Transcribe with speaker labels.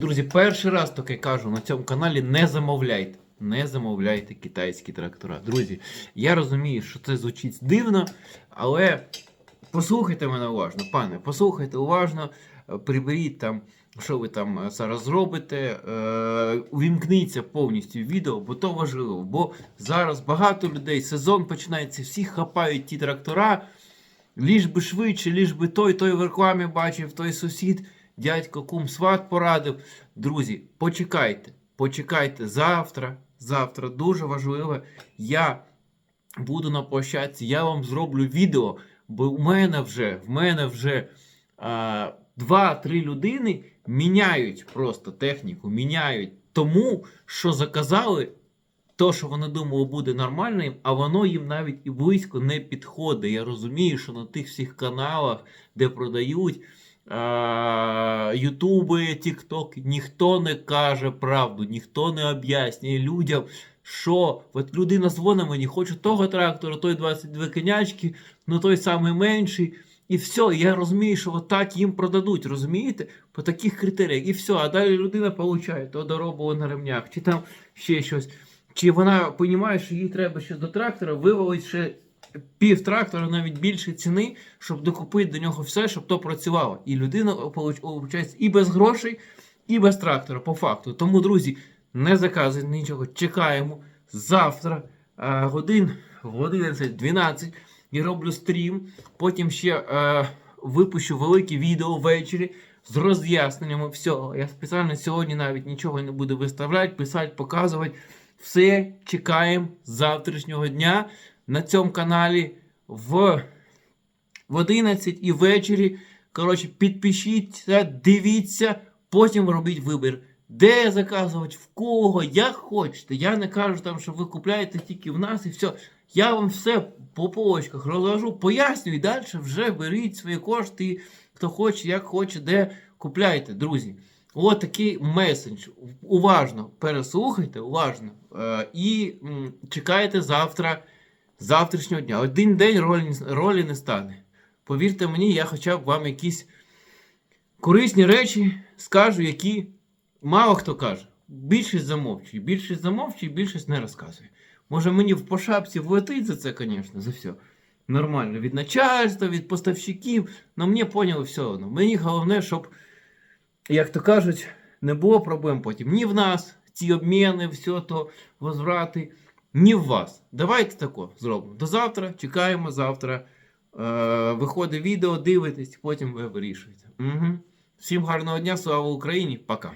Speaker 1: Друзі, перший раз таке кажу на цьому каналі не замовляйте. Не замовляйте китайські трактора. Друзі, я розумію, що це звучить дивно, але послухайте мене уважно, пане, послухайте уважно, приберіть там, що ви там е, зараз робите, е, увімкніться повністю відео, бо то важливо. Бо зараз багато людей, сезон починається, всі хапають ті трактора, ліж би швидше, ліж би той, той в рекламі бачив, той сусід, дядько, кум, сват порадив. Друзі, почекайте, почекайте завтра. Завтра дуже важливо. Я буду на площадці, я вам зроблю відео, бо у мене вже, в мене вже а, два-три людини міняють просто техніку, міняють тому, що заказали то, що вони думали буде нормальним, а воно їм навіть і близько не підходить. Я розумію, що на тих всіх каналах, де продають Ютуби, Тікток, ніхто не каже правду, ніхто не об'яснює людям, що от людина дзвонить мені, хоче того трактора, той 22 конячки, ну той самий менший. І все, я розумію, що отак їм продадуть, розумієте? По таких критеріях. І все, а далі людина получає то доробило на ремнях, чи там ще щось. Чи вона розуміє, що їй треба ще до трактора вивалить ще пів трактора, навіть більше ціни, щоб докупити до нього все, щоб то працювало. І людина виходить і без грошей, і без трактора, по факту. Тому, друзі, не заказуйте нічого, чекаємо завтра а, годин в 11-12 і роблю стрім. Потім ще е, випущу велике відео ввечері з роз'ясненнями всього. Я спеціально сьогодні навіть нічого не буду виставляти, писати, показувати. Все чекаємо завтрашнього дня на цьому каналі в, в 11 і ввечері. Коротше, підпишіться, дивіться, потім робіть вибір. Де заказувати, в кого, як хочете. Я не кажу там, що ви купляєте тільки в нас і все. Я вам все по полочках розложу, пояснюю і далі вже беріть свої кошти, хто хоче, як хоче, де купляйте, друзі. От такий меседж. Уважно переслухайте, уважно. Е, і чекайте завтра, завтрашнього дня. Один день ролі, ролі не стане. Повірте мені, я хоча б вам якісь корисні речі скажу, які мало хто каже. Більшість замовчує, більшість замовчує, більшість не розказує. Може мені в пошапці влетить за це, звісно, за все. Нормально. Від начальства, від поставщиків. але мені поняли все одно. Мені головне, щоб, як то кажуть, не було проблем потім. Ні в нас, ці обміни, все то, возврати, ні в вас. Давайте тако зробимо. До завтра, чекаємо завтра. Е, виходить відео, дивитесь, потім ви вирішуєте. Угу. Всім гарного дня, слава Україні, пока.